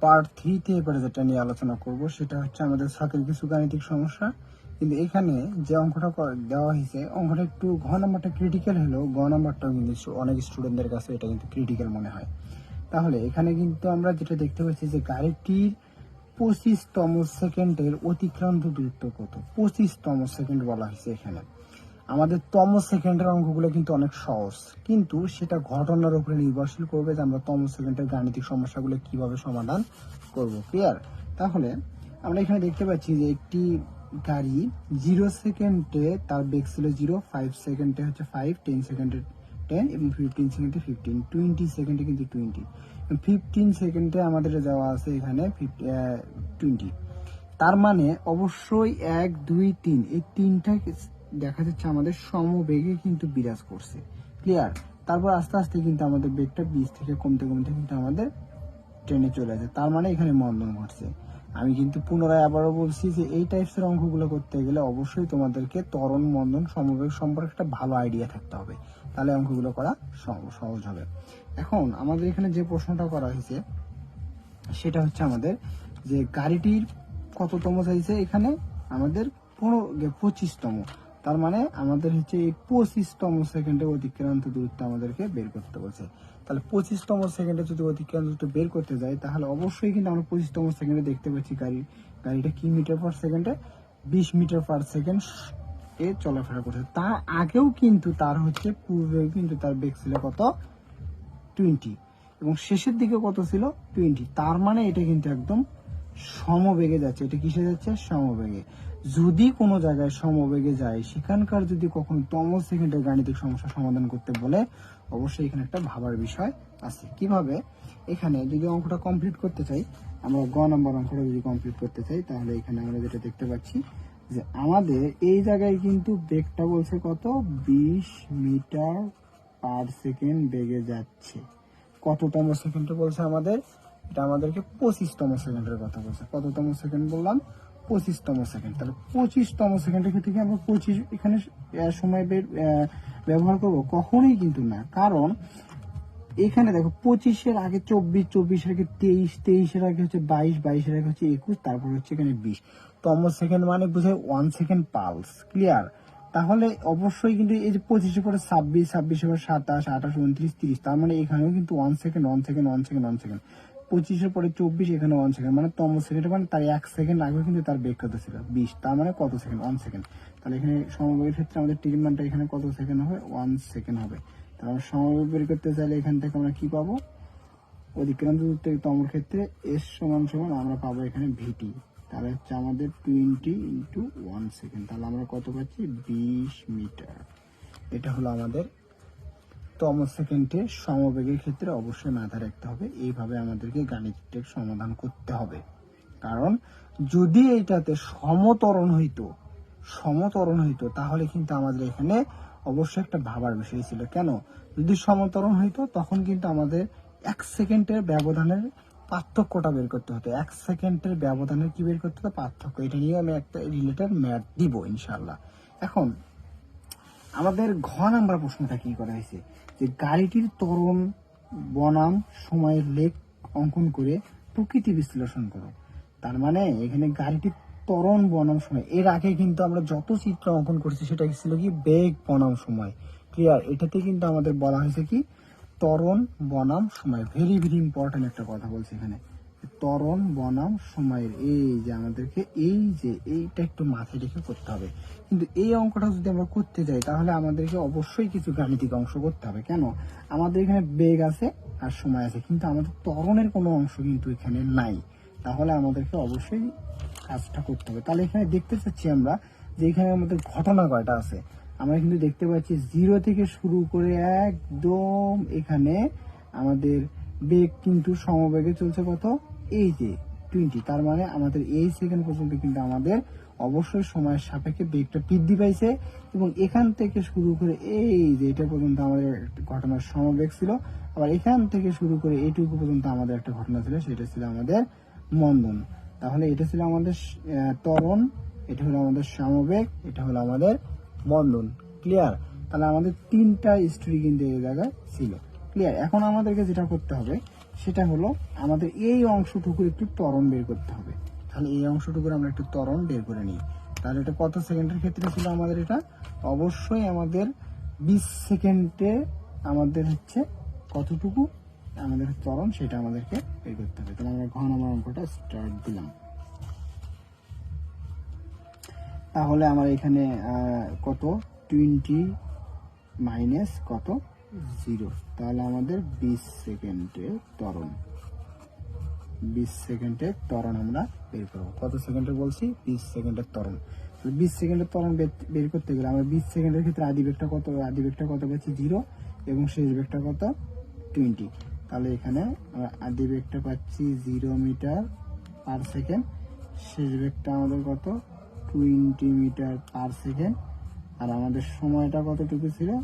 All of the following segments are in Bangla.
পার্ট থ্রিতে এবারে যেটা নিয়ে আলোচনা করব। সেটা হচ্ছে আমাদের ছাত্রের কিছু গাণিতিক সমস্যা। কিন্তু এখানে যে অঙ্কটা দেওয়া হয়েছে, অঙ্কটা একটু ঘ নাম্বারটা ক্রিটিক্যাল হলেও গ নাম্বারটাও কিন্তু অনেক স্টুডেন্টদের কাছে এটা কিন্তু ক্রিটিক্যাল মনে হয়। তাহলে এখানে কিন্তু আমরা যেটা দেখতে পাচ্ছি যে গাড়িটির পঁচিশতম সেকেন্ডের অতিক্রান্ত দূরত্ব কত? পঁচিশতম সেকেন্ড বলা হয়েছে এখানে। আমাদের তম সেকেন্ডের অঙ্কগুলো কিন্তু অনেক সহজ। কিন্তু সেটা ঘটনার উপরে নির্ভরশীল করবে যে আমরা তম সেকেন্ডের গাণিতিক সমস্যাগুলো কীভাবে সমাধান করব ক্লিয়ার তাহলে আমরা এখানে দেখতে পাচ্ছি যে একটি গাড়ি জিরো সেকেন্ডে তার বেগ ছিল জিরো ফাইভ সেকেন্ডে হচ্ছে ফাইভ টেন সেকেন্ডে টেন এবং ফিফটিন সেকেন্ডে ফিফটিন টোয়েন্টি সেকেন্ডে কিন্তু টোয়েন্টি ফিফটিন সেকেন্ডে আমাদের যাওয়া আছে এখানে টোয়েন্টি তার মানে অবশ্যই এক, দুই, তিন, এই তিনটা দেখা যাচ্ছে আমাদের সমবেগে কিন্তু বিরাজ করছে। ক্লিয়ার তারপর আস্তে আস্তে কিন্তু আমাদের বেগটা বিশ থেকে কমতে কমতে কিন্তু আমাদের ট্রেনে চলে আসে। তার মানে এখানে মন্দন ঘটছে। আমি কিন্তু পুনরায় আবারও বলছি যে এই টাইপসের অঙ্কগুলো করতে গেলে অবশ্যই তোমাদেরকে ত্বরণ, মন্দন, সমবেগ সম্পর্কে একটা ভালো আইডিয়া থাকতে হবে। তাহলে অঙ্কগুলো করা সহ- সহজ হবে। এখন আমাদের এখানে যে প্রশ্নটা করা হয়েছে, সেটা হচ্ছে আমাদের যে গাড়িটির কততম চাইছে এখানে আমাদের পনেরো পঁচিশতম। তার মানে আমাদের হচ্ছে এই পঁচিশতম সেকেন্ডে অতিক্রান্ত দূরত্ব আমাদেরকে বের করতে বলছে। তাহলে পঁচিশতম সেকেন্ডে যদি অতিক্রান্ত দূরত্ব বের করতে যাই তাহলে অবশ্যই কিন্তু আমরা পঁচিশতম সেকেন্ডে দেখতে পাচ্ছি গাড়ি, গাড়িটা কি মিটার পার সেকেন্ডে বিশ মিটার পার সেকেন্ড এ চলাফেরা করছে। তার আগেও কিন্তু তার হচ্ছে পূর্বে কিন্তু তার বেগ ছিল কত? টোয়েন্টি এবং শেষের দিকে কত ছিল? টোয়েন্টি তার মানে এটা কিন্তু একদম সমবেগে যাচ্ছে। এটা কিসে যাচ্ছে? সমবেগে। যদি কোনো জায়গায় সমবেগে যায়, সেখানকার যদি কখনো তম সেকেন্ডের গাণিতিক সমস্যা সমাধান করতে বলে, অবশ্যই এখানে একটা ভাবার বিষয় আছে। কীভাবে? এখানে যদি অঙ্কটা কমপ্লিট করতে চাই, আমরা গ নম্বর অঙ্কটা যদি কমপ্লিট করতে চাই, তাহলে এখানে আমরা যেটা দেখতে পাচ্ছি যে আমাদের এই জায়গায় কিন্তু বেগটা বলছে কত? বিশ মিটার পার সেকেন্ড বেগে যাচ্ছে। কততম সেকেন্ডে বলছে আমাদের? এটা আমাদেরকে পঁচিশতম সেকেন্ডের কথা বলছে। কততম সেকেন্ড বললাম? পঁচিশতম সেকেন্ড তাহলে পঁচিশতম সেকেন্ডের ক্ষেত্রে কি আমরা পঁচিশ এখানে সময় বের- ব্যবহার করব। কখনোই কিন্তু না। কারণ এখানে দেখো পঁচিশের আগে চব্বিশ, চব্বিশের আগে তেইশ, তেইশের আগে হচ্ছে বাইশ, বাইশের আগে হচ্ছে একুশ, তারপর হচ্ছে এখানে বিশ। তম সেকেন্ড মানে বুঝে ওয়ান সেকেন্ড পালস ক্লিয়ার তাহলে অবশ্যই কিন্তু এই যে পঁচিশের পরে ছাব্বিশ, ছাব্বিশের পরে সাতাশ, আঠাশ, উনত্রিশ, তিরিশ, তার মানে এখানেও কিন্তু one second one second one second one second পঁচিশের পরে চব্বিশ এখানে ওয়ান সেকেন্ড মানে তম সেকেন্ড মানে তার এক সেকেন্ড আগে কিন্তু তার বেগ কত ছিল। বিশ, তার মানে কত সেকেন্ড ওয়ান সেকেন্ড তাহলে এখানে সমবেগের ক্ষেত্রে আমাদের টিকিট মানটা এখানে কত সেকেন্ড হবে ওয়ান সেকেন্ড হবে। তাহলে সমবেগ বের করতে চাইলে এখান থেকে আমরা কি পাবো? অধিক্রান্ত দূর থেকে তমর ক্ষেত্রে এস সমান সমান আমরা পাবো এখানে ভিটি তাহলে হচ্ছে আমাদের টোয়েন্টি ইন্টু ওয়ান সেকেন্ড তাহলে আমরা কত পাচ্ছি? বিশ মিটার। এটা হলো আমাদের তম সেকেন্ডে সমবেগের ক্ষেত্রে অবশ্যই মাথায় রাখতে হবে। এইভাবে আমাদেরকে গাণিতিক সমাধান করতে হবে। কারণ যদি এইটাতে সমতরণ হইতো সমতরণ হইতো, তাহলে কিন্তু আমাদের এখানে অবশ্যই একটা ভাবার বিষয় ছিল। কেন? যদি সমতরণ হইতো, তখন কিন্তু আমাদের এক সেকেন্ডের ব্যবধানের পার্থক্যটা বের করতে হতো। এক সেকেন্ডের ব্যবধানের কি বের করতে হতো? পার্থক্য। এটা নিয়ে আমি একটা রিলেটেড ম্যাথ দিব ইনশাল্লাহ এখন, আমাদের ঘ নাম্বার প্রশ্নটা কি করা হয়েছে? যে গাড়িটির তরণ বনাম সময়ের লেখ অঙ্কন করে প্রকৃতি বিশ্লেষণ করো। তার মানে এখানে গাড়িটির ত্বরণ বনাম সময়, এর আগে কিন্তু আমরা যত চিত্র অঙ্কন করছি সেটা ছিল কি বেগ বনাম সময়। ক্লিয়ার এটাতে কিন্তু আমাদের বলা হয়েছে কি? ত্বরণ বনাম সময়। ভেরি ভেরি ইম্পর্টেন্ট একটা কথা বলছি এখানে। ত্বরণ, বনাম, সময়ের। এই যে আমাদেরকে এই যে এইটা একটু মাথায় রেখে করতে হবে। কিন্তু এই অঙ্কটা যদি আমরা করতে যাই, তাহলে আমাদেরকে অবশ্যই কিছু গাণিতিক অংশ করতে হবে। কেন? আমাদের এখানে বেগ আছে আর সময় আছে, কিন্তু আমাদের ত্বরণের কোনো অংশ কিন্তু এখানে নাই। তাহলে আমাদেরকে অবশ্যই কাজটা করতে হবে। তাহলে এখানে দেখতে চাচ্ছি আমরা যে এখানে আমাদের ঘটনা কয়টা আছে। আমরা কিন্তু দেখতে পাচ্ছি জিরো থেকে শুরু করে একদম এখানে আমাদের বেগ কিন্তু সমবেগে চলছে কত? এই যে টোয়েন্টি তার মানে আমাদের এই সেকেন্ড পর্যন্ত কিন্তু আমাদের অবশ্যই সময়ের সাপেক্ষে বেগটা বৃদ্ধি পাইছে এবং এখান থেকে শুরু করে এই যে এটা পর্যন্ত আমাদের ঘটনার সমবেগ ছিল আবার এখান থেকে শুরু করে এইটুকু পর্যন্ত আমাদের একটা ঘটনা ছিল সেটা ছিল আমাদের মন্দন। তাহলে এটা ছিল আমাদের আহ, ত্বরণ এটা হলো আমাদের সমবেগ এটা হলো আমাদের মন্দন। ক্লিয়ার তাহলে আমাদের তিনটা স্টোরি কিন্তু এই জায়গায় ছিল। ক্লিয়ার এখন আমাদেরকে যেটা করতে হবে, সেটা হলো আমাদের এই অংশটুকুর একটু ত্বরণ বের করতে হবে। তাহলে এই অংশটুকুর আমরা একটু ত্বরণ বের করে নিই। তাহলে এটা কত সেকেন্ডের ক্ষেত্রে ছিল আমাদের এটা? অবশ্যই আমাদের বিশ সেকেন্ডে আমাদের হচ্ছে কতটুকু? আমাদের ত্বরণ, সেটা আমাদেরকে বের করতে হবে। তাহলে আমরা ঘন নম্বর অঙ্কটা স্টার্ট দিলাম। তাহলে আমার এখানে কত? টোয়েন্টি মাইনাস কত? জিরো। তাহলে আমাদের বিশ সেকেন্ডে ত্বরণ। বিশ সেকেন্ডের ত্বরণ আমরা বের করব। কত সেকেন্ডে বলছি? বিশ সেকেন্ডের তাহলে বিশ সেকেন্ডের ত্বরণ বের- বের করতে গেলে আমরা বিশ সেকেন্ডের ক্ষেত্রে আদি বেগটা কত, আদি বেগটা কত পাচ্ছি? জিরো। এবং শেষ বেগটা কত? টোয়েন্টি তাহলে এখানে আমরা আদি বেগটা পাচ্ছি জিরো মিটার পার সেকেন্ড শেষ বেগটা আমাদের কত? টোয়েন্টি মিটার পার সেকেন্ড আর আমাদের সময়টা কতটুকু ছিল?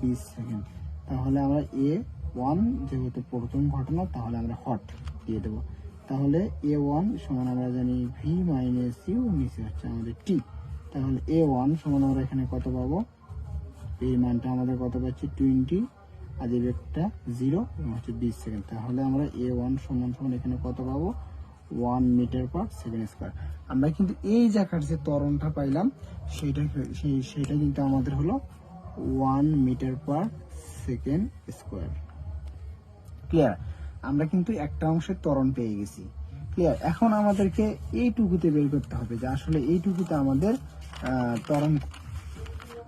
বিশ সেকেন্ড। তাহলে আমরা এ ওয়ান যেহেতু প্রথম ঘটনা, তাহলে আমরা হট দিয়ে দেবো। তাহলে এ ওয়ান সমান আমরা জানি ভি মাইনাস ইউ নিচে হচ্ছে আমাদের টি তাহলে এ ওয়ান সমান আমরা এখানে কত পাবো? এই মানটা আমাদের কত পাচ্ছি? টোয়েন্টি আর এই বেগটা জিরো এবং হচ্ছে বিশ সেকেন্ড তাহলে আমরা এ ওয়ান সমান সমান এখানে কত পাবো? One meter per second square আমরা কিন্তু এই জায়গার যে ত্বরণটা পাইলাম, সেইটা সেই সেটা কিন্তু আমাদের হলো one meter per second square clear আমরা কিন্তু একটা অংশের ত্বরণ পেয়ে গেছি। ক্লিয়ার এখন আমাদেরকে এইটুকুতে বের করতে হবে যে আসলে এইটুকুতে আমাদের ত্বরণ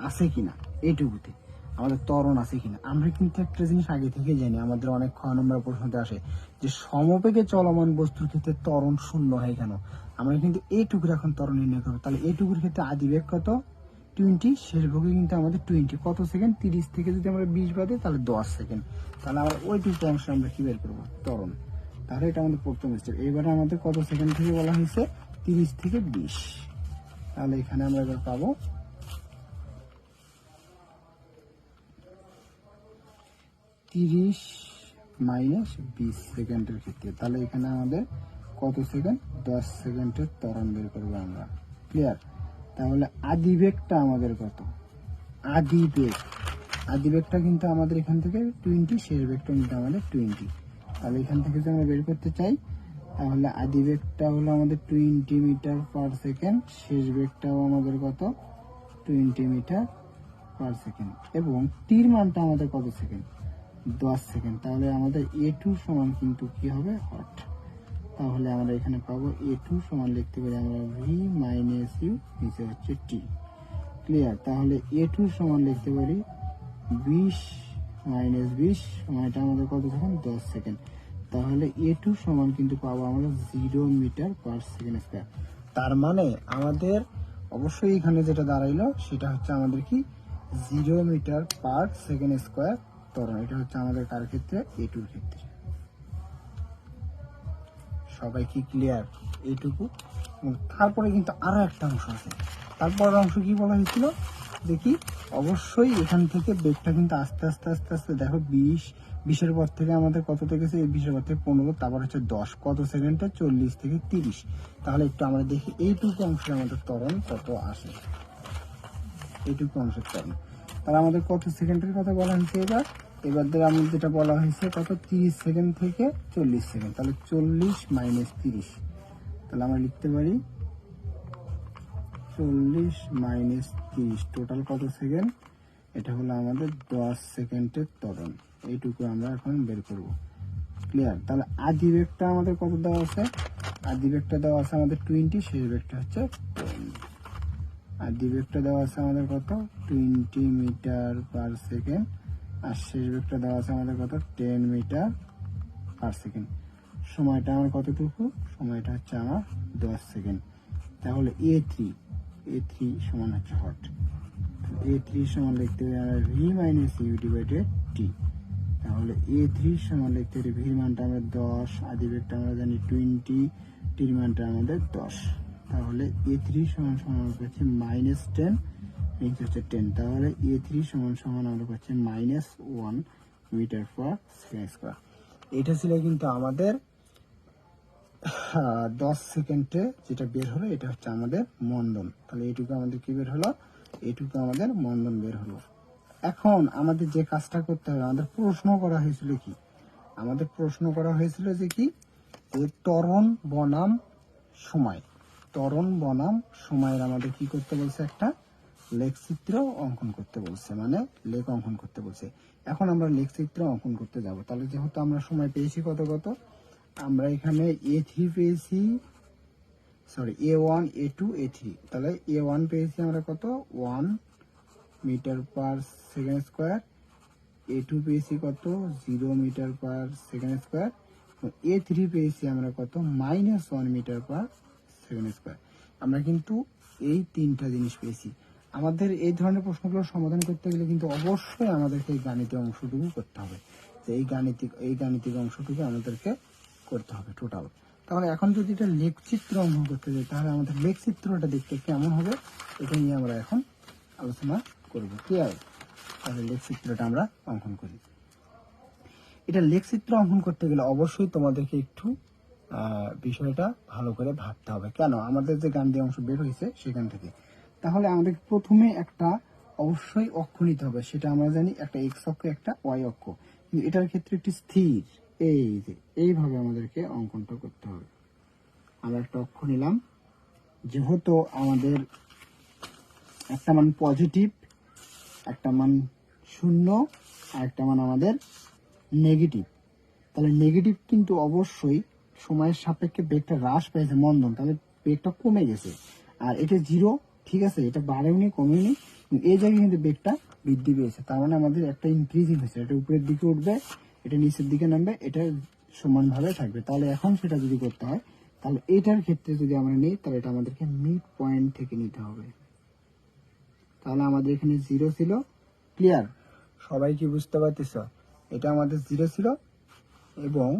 আছে কিনা। এইটুকুতে আমাদের ত্বরণ আছে কিনা। আমরা কিন্তু একটা জিনিস আগে থেকে জানি, আমাদের অনেক খ নম্বর প্রশ্নতে আসে যে সমবেগে চলমান বস্তুর ক্ষেত্রে ত্বরণ শূন্য হয় কেন? আমরা কিন্তু এইটুকুর এখন ত্বরণ নির্ণয় করব। তাহলে এইটুকুর ক্ষেত্রে আদি বেগ কত? টোয়েন্টি শেষ ভোগে কিন্তু আমাদের টোয়েন্টি কত সেকেন্ড তিরিশ থেকে যদি আমরা বিশ বাদে, তাহলে দশ সেকেন্ড তাহলে আমরা ওইটুকু অংশ আমরা কি বের করব? ত্বরণ। তাহলে এটা আমাদের প্রথম স্টেপ এবারে আমাদের কত সেকেন্ড থেকে বলা হয়েছে? তিরিশ থেকে বিশ। তাহলে এখানে আমরা এবার পাবো তিরিশ মাইনাস বিশ সেকেন্ডের ক্ষেত্রে। তাহলে এখানে আমাদের কত সেকেন্ড দশ সেকেন্ডের তরণ বের করব আমরা। ক্লিয়ার তাহলে আদিবেগটা আমাদের কত? আদি বেগ আদি কিন্তু আমাদের এখান থেকে টোয়েন্টি শেষ বেগটা কিন্তু আমাদের টোয়েন্টি তাহলে এখান থেকে যদি আমরা বের করতে চাই, তাহলে আদিবেগটা হলো আমাদের টোয়েন্টি মিটার পার সেকেন্ড শেষ বেগটাও আমাদের কত? টোয়েন্টি মিটার পার সেকেন্ড এবং তীর মানটা আমাদের কত সেকেন্ড দশ সেকেন্ড তাহলে আমাদের এ টু সমান কিন্তু কি হবে? হট তাহলে আমরা এখানে পাবো এ টু সমান লিখতে পারি আমরা ভি মাইনাস ইউ নিচে হচ্ছে টি ক্লিয়ার তাহলে এ টু সমান লিখতে পারি বিশ মাইনাস বিশ, সময়টা আমাদের কত সেকেন্ড? দশ সেকেন্ড। তাহলে এ টু সমান কিন্তু পাবো আমরা zero meter per second square তার মানে আমাদের অবশ্যই এখানে যেটা দাঁড়াইলো, সেটা হচ্ছে আমাদের কি? Zero meter per second square ত্বরণ। এটা হচ্ছে আমাদের কার ক্ষেত্রে? এ টুর ক্ষেত্রে। সবাই কি ক্লিয়ার এইটুকু তারপরে কিন্তু আরও একটা অংশ আছে। তারপরের অংশ কি বলা হয়েছিল? দেখি, অবশ্যই এখান থেকে বেগটা কিন্তু আস্তে আস্তে আস্তে আস্তে দেখো, বিশ, বিশের পর থেকে আমাদের কত থেকে এই বিশের পর থেকে পনেরো, তারপর হচ্ছে দশ, কত সেকেন্ডে? চল্লিশ থেকে তিরিশ। তাহলে একটু আমরা দেখি, এইটুকু অংশে আমাদের ত্বরণ কত আসে? এইটুকু অংশের ত্বরণ। তাহলে আমাদের কত সেকেন্ডের কথা বলা হয়েছে এবার? এবার ধর আমাদের যেটা বলা হয়েছে, কত? তিরিশ সেকেন্ড থেকে চল্লিশ সেকেন্ড তাহলে চল্লিশ মাইনাস তিরিশ। তাহলে আমরা লিখতে পারি চল্লিশ মাইনাস তিরিশ। টোটাল কত সেকেন্ড এটা হলো আমাদের দশ সেকেন্ডের ত্বরণ। এইটুকু আমরা এখন বের করব। ক্লিয়ার তাহলে আদি বেগটা আমাদের কত দেওয়া আছে? আদি বেগটা দেওয়া আছে আমাদের টোয়েন্টি শেষ বেগটা হচ্ছে টেন আর দিবেকটা দেওয়া আছে আমাদের কত? টোয়েন্টি মিটার পার সেকেন্ড আর শেষ বেগটা দেওয়া আছে আমাদের কত? টেন মিটার পার সেকেন্ড সময়টা আমার কতটুকু? সময়টা হচ্ছে আমার দশ সেকেন্ড তাহলে এ থ্রি এ থ্রি সমান হচ্ছে হট এ থ্রি সমান লিখতে পারি আমরা V minus U divided T তাহলে এ থ্রি সমান লিখতে পারি ভির মানটা আমরা দশ, আদি বেগটা আমরা জানি টোয়েন্টি টির মানটা আমাদের দশ। তাহলে এ থ্রি সমান সমান পাচ্ছি মাইনাস টেন নিচে হচ্ছে টেন, তাহলে এ থ্রি সমান সমান আমরা পাচ্ছি minus one meter per second square. এটা ছিল কিন্তু আমাদের দশ সেকেন্ডে যেটা বের হলো, এটা হচ্ছে আমাদের মন্দন। তাহলে এইটুকু আমাদের কি বের হলো? এইটুকু আমাদের মন্দন বের হলো। এখন আমাদের যে কাজটা করতে হবে, আমাদের প্রশ্ন করা হয়েছিল কি? আমাদের প্রশ্ন করা হয়েছিল যে কি? যে ত্বরণ বনাম সময়। ত্বরণ বনাম সময়ের আমাদের কি করতে বলছে একটা? লেখচিত্র অঙ্কন করতে বলছে মানে লেখ অঙ্কন করতে বলছে। এখন আমরা লেখচিত্র অঙ্কন করতে যাব। তাহলে যেহেতু আমরা সময় পেয়েছি কত কত আমরা এখানে এ থ্রি পেয়েছি sorry A one A two A three তাহলে এ ওয়ান পেয়েছি আমরা কত? One meter per second square A two পেয়েছি কত? Zero meter per second square A three পেয়েছি আমরা কত? Minus one meter per second square আমরা কিন্তু এই তিনটা জিনিস পেয়েছি। আমাদের এই ধরনের প্রশ্নগুলো সমাধান করতে গেলে কিন্তু অবশ্যই আমাদেরকে এই গাণিতিক অংশটুকু করতে হবে। যে এই গাণিতিক এই গাণিতিক অংশটুকু আমাদেরকে করতে হবে টোটাল তাহলে এখন যদি এটা লেখচিত্র অঙ্কন করতে যাই, তাহলে আমাদের লেখচিত্রটা দেখতে কেমন হবে এটা নিয়ে আমরা এখন আলোচনা করব। ক্লিয়ার তাহলে লেখচিত্রটা আমরা অঙ্কন করি। এটা লেখচিত্র অঙ্কন করতে গেলে অবশ্যই তোমাদেরকে একটু বিষয়টা ভালো করে ভাবতে হবে। কেন? আমাদের যে গান দিয়ে অংশ বের হয়েছে সেখান থেকে। তাহলে আমাদের প্রথমে একটা অবশ্যই অক্ষ নিতে হবে। সেটা আমরা জানি একটা এক্স অক্ষ, একটা ওয়াই অক্ষ। কিন্তু এটার ক্ষেত্রে একটি স্থির। এই যে, এইভাবে আমাদেরকে অঙ্কনটা করতে হবে। আমরা একটা অক্ষ নিলাম। যেহেতু আমাদের একটা মান পজিটিভ, একটা মান শূন্য, আর একটা মান আমাদের নেগেটিভ। তাহলে নেগেটিভ কিন্তু অবশ্যই সময়ের সাপেক্ষে বেগটা হ্রাস পেয়েছে, মন্দন। তাহলে বেগটা কমে গেছে। আর এটা জিরো ঠিক আছে এটা বাড়েওনি কমেনি। এই জায়গায় কিন্তু বেগটা বৃদ্ধি পেয়েছে। তার মানে আমাদের একটা ইনক্রিজিং হয়েছে। এটা উপরের দিকে উঠবে এটা নিচের দিকে নামবে এটা সমানভাবে থাকবে। তাহলে এখন সেটা যদি করতে হয় তাহলে এটার ক্ষেত্রে যদি আমরা নিই তাহলে এটা আমাদেরকে মিড পয়েন্ট থেকে নিতে হবে। তাহলে আমাদের এখানে জিরো ছিল। ক্লিয়ার সবাই কি বুঝতে পারতেছ? এটা আমাদের জিরো ছিল এবং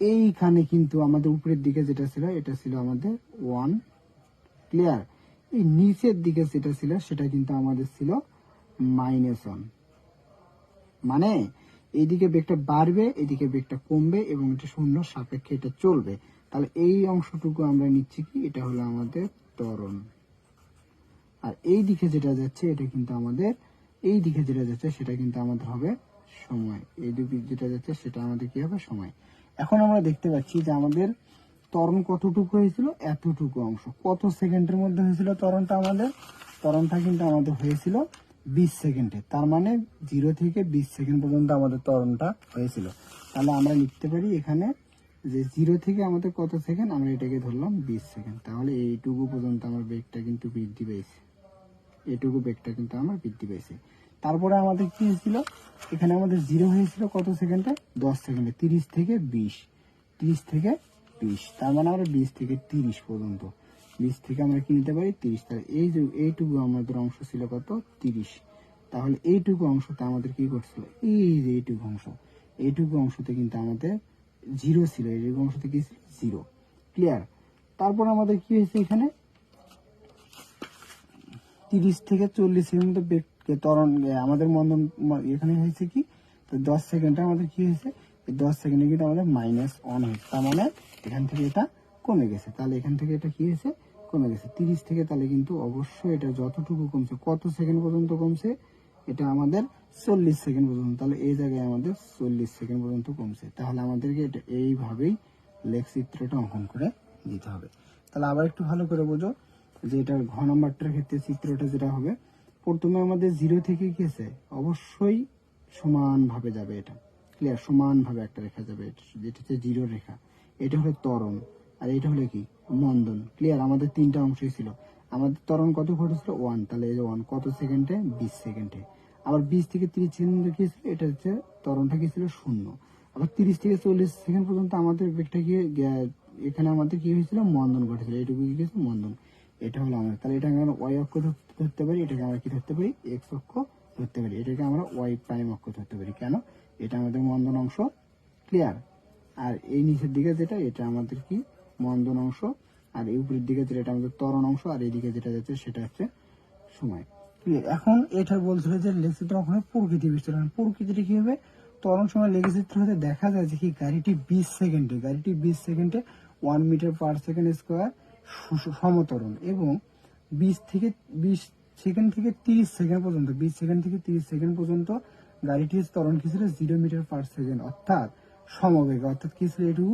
এইখানে কিন্তু আমাদের উপরের দিকে যেটা ছিল এটা ছিল আমাদের ওয়ান ক্লিয়ার এই নিচের দিকে যেটা ছিল, সেটা কিন্তু আমাদের ছিল মাইনাস ওয়ান মানে এইদিকে বেগটা বাড়বে এদিকে বেগটা কমবে এবং এটা শূন্য সাপেক্ষে এটা চলবে। তাহলে এই অংশটুকু আমরা নিচ্ছি কি? এটা হলো আমাদের ত্বরণ। আর এই দিকে যেটা যাচ্ছে, এটা কিন্তু আমাদের এই দিকে যেটা যাচ্ছে, সেটা কিন্তু আমাদের হবে সময়। এই দিকে যেটা যাচ্ছে, সেটা আমাদের কি হবে? সময়। এখন আমরা দেখতে পাচ্ছি যে আমাদের ত্বরণ কতটুকু হয়েছিল? এতটুকু অংশ। কত সেকেন্ডের মধ্যে হয়েছিল ত্বরণটা আমাদের? ত্বরণটা কিন্তু আমাদের হয়েছিল বিশ সেকেন্ডে। তার মানে জিরো থেকে বিশ সেকেন্ড পর্যন্ত আমাদের ত্বরণটা হয়েছিল। তাহলে আমরা লিখতে পারি এখানে যে জিরো থেকে আমাদের কত সেকেন্ড? আমরা এটাকে ধরলাম বিশ সেকেন্ড। তাহলে এইটুকু পর্যন্ত আমার বেগটা কিন্তু বৃদ্ধি পেয়েছে। এটুকু বেগটা কিন্তু আমার বৃদ্ধি পেয়েছে। তারপরে আমাদের কি হয়েছিল? এখানে আমাদের জিরো হয়েছিল কত সেকেন্ডে? দশ সেকেন্ডে। তিরিশ থেকে বিশ। তিরিশ থেকে বিশ, তার মানে আমরা বিশ থেকে তিরিশ পর্যন্ত। বিশ থেকে আমরা কি নিতে পারি? তিরিশ। তাহলে এই যে এইটুকু আমাদের অংশ ছিল কত? তিরিশ। তাহলে এইটুকু অংশতে আমাদের কি করছিল? এই যে এইটুকু অংশ। এইটুকু অংশতে কিন্তু আমাদের জিরো ছিল। এইটুকু অংশতে কি ছিল? জিরো। ক্লিয়ার তারপর আমাদের কি হয়েছে এখানে? তিরিশ থেকে চল্লিশের মধ্যে বেগ, ত্বরণ আমাদের মন্দন এখানে হয়েছে কি? তো দশ সেকেন্ডে আমাদের কি হয়েছে? দশ সেকেন্ডে কিন্তু আমাদের মাইনাস ওয়ান হয়েছে। তার মানে এখান থেকে এটা কমে গেছে। তাহলে এখান থেকে এটা কি হয়েছে? কমে গেছে। তিরিশ থেকে তাহলে কিন্তু অবশ্যই এটা যতটুকু কমছে, কত সেকেন্ড পর্যন্ত কমছে? এটা আমাদের চল্লিশ সেকেন্ড পর্যন্ত, তাহলে এই জায়গায় আমাদের চল্লিশ সেকেন্ড পর্যন্ত কমছে। তাহলে আমাদেরকে এটা এইভাবেই লেখ চিত্রটা অঙ্কন করে দিতে হবে। তাহলে আবার একটু ভালো করে বোঝো যে এটার ঘ নাম্বারটার ক্ষেত্রে চিত্রটা যেটা হবে, প্রথমে আমাদের জিরো থেকে আছে? অবশ্যই সমানভাবে যাবে এটা। ক্লিয়ার সমানভাবে একটা রেখা যাবে। এটা যেটা হচ্ছে জিরো রেখা। এটা হলো ত্বরণ আর এটা হলো কি? মন্দন। ক্লিয়ার আমাদের তিনটা অংশই ছিল। আমাদের ত্বরণ কত ঘটেছিল ওয়ান তাহলে এই ওয়ান কত সেকেন্ডে? বিশ সেকেন্ডে। আবার বিশ থেকে তিরিশ সেকেন্ড কি এটা হচ্ছে ত্বরণটা কি ছিল? শূন্য। আবার তিরিশ থেকে চল্লিশ সেকেন্ড পর্যন্ত আমাদের বেগটা গিয়ে এখানে আমাদের কি হয়েছিল? মন্দন ঘটেছিল। এইটুকু কি গেছে মন্দন। এটা হলো আমাদের। তাহলে এটাকে আমরা ওয়াই অক্ষ ধরতে পারি। এটাকে আমরা কি ধরতে পারি? এক্স অক্ষ ধরতে পারি। এটাকে আমরা ওয়াই প্রাইম অক্ষ ধরতে পারি। কেন? এটা আমাদের মন্দন অংশ। ক্লিয়ার আর এই নিচের দিকে যেটা, এটা আমাদের কি? মন্দন অংশ। আর এই উপরের দিকে যেটা, এটা আমাদের তরণ অংশ। আর এইদিকে যেটা যাচ্ছে, সেটা হচ্ছে সময়। এখন এটা বলছিল যে লেখচিত্র ওখানে প্রকৃতি বিশ্লেষণ প্রকৃতিটা কি হবে? তরণ সময় লেখচিত্র হতে দেখা যায় যে কি, গাড়িটি বিশ সেকেন্ডে, গাড়িটি বিশ সেকেন্ডে one meter per second square সমতরণ এবং বিশ থেকে, বিশ সেকেন্ড থেকে তিরিশ সেকেন্ড পর্যন্ত, বিশ সেকেন্ড থেকে তিরিশ সেকেন্ড পর্যন্ত গাড়িটি ত্বরণ কি জিরো মিটার পার সেকেন্ড অর্থাৎ সমবেগে অর্থাৎ কিছু এটুকু?